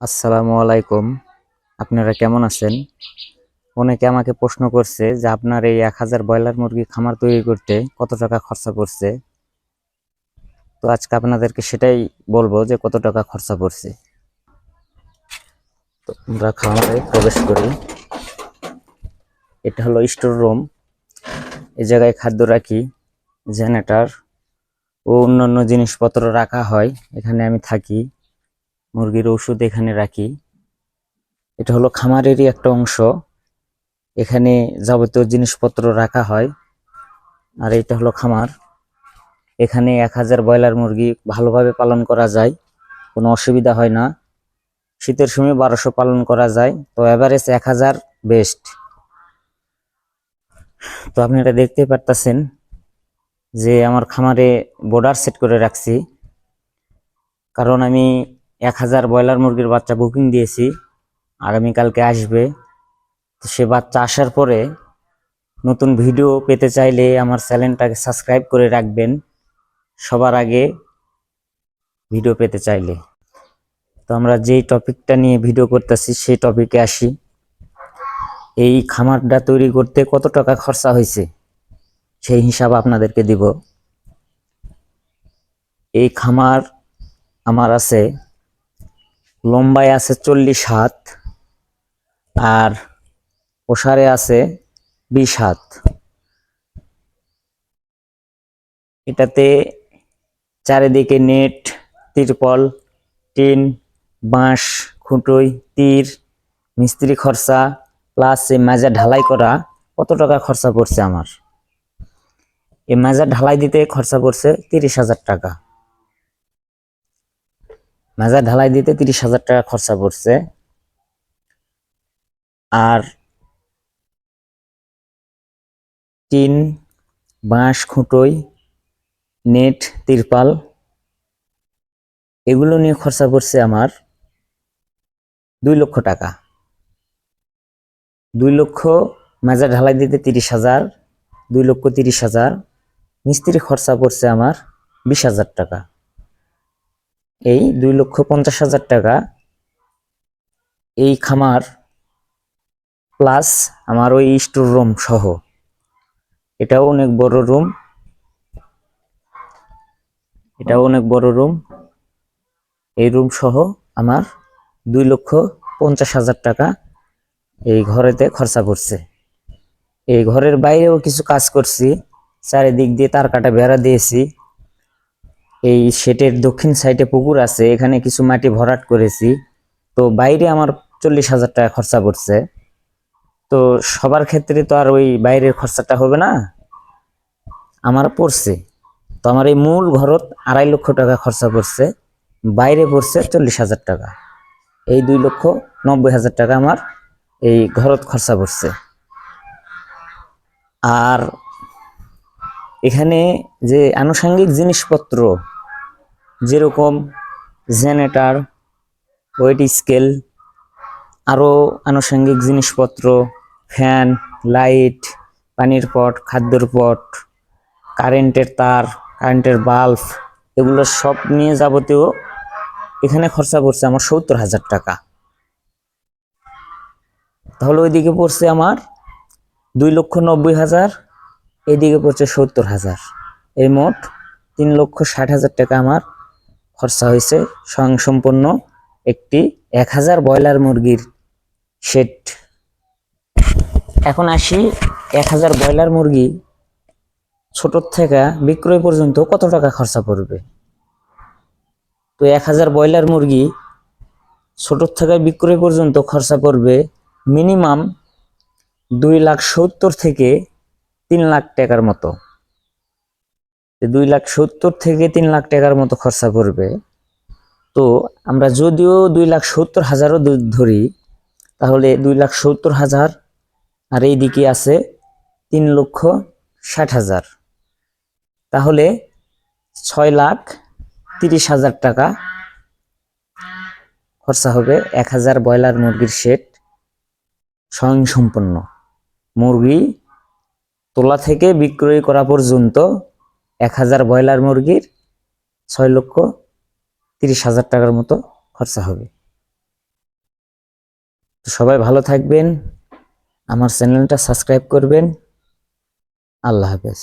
আসসালামু আলাইকুম। আপনারা কেমন আছেন? অনেকে আমাকে প্রশ্ন করছে যে আপনার এই এক হাজার ব্রয়লার মুরগি খামার তৈরি করতে কত টাকা খরচা পড়ছে? তো আজকে আপনাদেরকে সেটাই বলব যে কত টাকা খরচা পড়ছে। তো আমরা খামারে প্রবেশ করি। এটা হলো স্টোর রুম। এ জায়গায় খাদ্য রাখি, জেনারেটর ও অন্যান্য জিনিসপত্র রাখা হয়। এখানে আমি থাকি। মুরগির ওষুধ এখানে রাখি। এটা হলো খামারেরই একটা অংশ। এখানে যাবতীয় জিনিসপত্র রাখা হয়। আর এটা হলো খামার। এখানে এক হাজার ব্রয়লার মুরগি ভালোভাবে পালন করা যায়, কোনো অসুবিধা হয় না। শীতের সময় বারোশো পালন করা যায়, তো এভারেজ এক হাজার বেস্ট তো আপনি এটা দেখতে পারতেছেন যে আমার খামারে বর্ডার সেট করে রাখছি। কারণ আমি এক হাজার ব্রয়লার মুরগির বাচ্চা বুকিং দিয়েছি। আগামীকালকে আসবে। তো সে বাচ্চা আসার পরে নতুন ভিডিও পেতে চাইলে আমার চ্যানেলটাকে সাবস্ক্রাইব করে রাখবেন। সবার আগে ভিডিও পেতে চাইলে। তো আমরা যেই টপিকটা নিয়ে ভিডিও করতেছি, সেই টপিকে আসি। এই খামারটা তৈরি করতে কত টাকা খরচা হয়েছে, সেই হিসাব আপনাদেরকে দিব। এই খামার আমার আছে লম্বায় আছে চল্লিশ হাত, আর ওষারে আছে বিশ হাত। এটাতে চারিদিকে নেট, তিরপল, টিন, বাঁশ, খুঁটোই, তীর, মিস্ত্রি খরচা, প্লাস এই মাজা ঢালাই করা কত টাকা খরচা পড়ছে আমার? এই মাজা ঢালাই দিতে খরচা পড়ছে তিরিশ হাজার টাকা। মাজা ঢালাই দিতে তিরিশ হাজার টাকা খরচা পড়ছে। আর টিন, বাঁশ, খুঁটোই, নেট, তিরপাল, এগুলো নিয়ে খরচা পড়ছে আমার দুই লক্ষ টাকা। দুই লক্ষ মাজার ঢালাই দিতে তিরিশ হাজার, দুই লক্ষ তিরিশ হাজার, মিস্ত্রি খরচা পড়ছে আমার বিশ হাজার টাকা। এই দুই লক্ষ পঞ্চাশ হাজার টাকা এই খামার প্লাস আমার ওই স্টোর রুম সহ। এটাও অনেক বড় রুম এটাও অনেক বড় রুম এই রুম সহ আমার দুই লক্ষ পঞ্চাশ হাজার টাকা এই ঘরেতে খরচা করছে এই ঘরের বাইরেও কিছু কাজ করছি। চারিদিক দিয়ে তার কাটা বেড়া দিয়েছি। এই সেটের দক্ষিণ সাইডে পুকুর আছে, এখানে কিছু মাটি ভরাট করেছি। তো বাইরে আমার চল্লিশ হাজার টাকা খরচা পড়ছে। তো সবার ক্ষেত্রে তো আর ওই বাইরের খরচাটা হবে না, আমার পড়ছে। তো আমার এই মূল ঘরত আড়াই লক্ষ টাকা খরচা পড়ছে, বাইরে পড়ছে চল্লিশ হাজার টাকা। এই দুই লক্ষ নব্বই হাজার টাকা আমার এই ঘরত খরচা পড়ছে। আর এখানে যে আনুষঙ্গিক জিনিসপত্র, যেরকম জেনারেটর ওয়েট স্কেল, আরও আনুষঙ্গিক জিনিসপত্র, ফ্যান, লাইট, পানির পট, খাদ্যর পট, কারেন্টের তার, কারেন্টের বাল্ব, এগুলো সব নিয়ে যাবতীয় এখানে খরচা পড়ছে আমার সত্তর হাজার টাকা। তাহলে ওইদিকে পড়ছে আমার দুই লক্ষ নব্বই হাজার এইদিকে পড়ছে সত্তর হাজার। এই মোট তিন লক্ষ ষাট হাজার টাকা আমার খরচা হয়েছে। স্বয়ংসম্পন্ন একটি এক হাজার ব্রয়লার মুরগির সেট এখন আসি, এক হাজার ব্রয়লার মুরগি ছোট থেকে বিক্রয় পর্যন্ত কত টাকা খরচা পড়বে? তো এক হাজার ব্রয়লার মুরগি ছোট থেকে বিক্রয় পর্যন্ত খরচা পড়বে মিনিমাম দুই লাখ সত্তর থেকে তিন লাখ টাকার মতো। দুই লাখ সত্তর থেকে তিন লাখ টাকার মতো খরচা পড়বে তো আমরা যদিও দুই লাখ সত্তর হাজারও ধরি, তাহলে দুই লাখ সত্তর হাজার আর এইদিকে আছে তিন লক্ষ ষাট হাজার। তাহলে ছয় লাখ তিরিশ হাজার টাকা খরচা হবে এক হাজার ব্রয়লার মুরগির সেট স্বয়ংসম্পন্ন। মুরগি তোলা থেকে বিক্রয় করা পর্যন্ত এক হাজার ব্রয়লার মুরগির ছয় লক্ষ তিরিশ হাজার টাকার মতো খরচা হবে। তো সবাই ভালো থাকবেন, আমার চ্যানেলটা সাবস্ক্রাইব করবেন। আল্লাহ হাফেজ।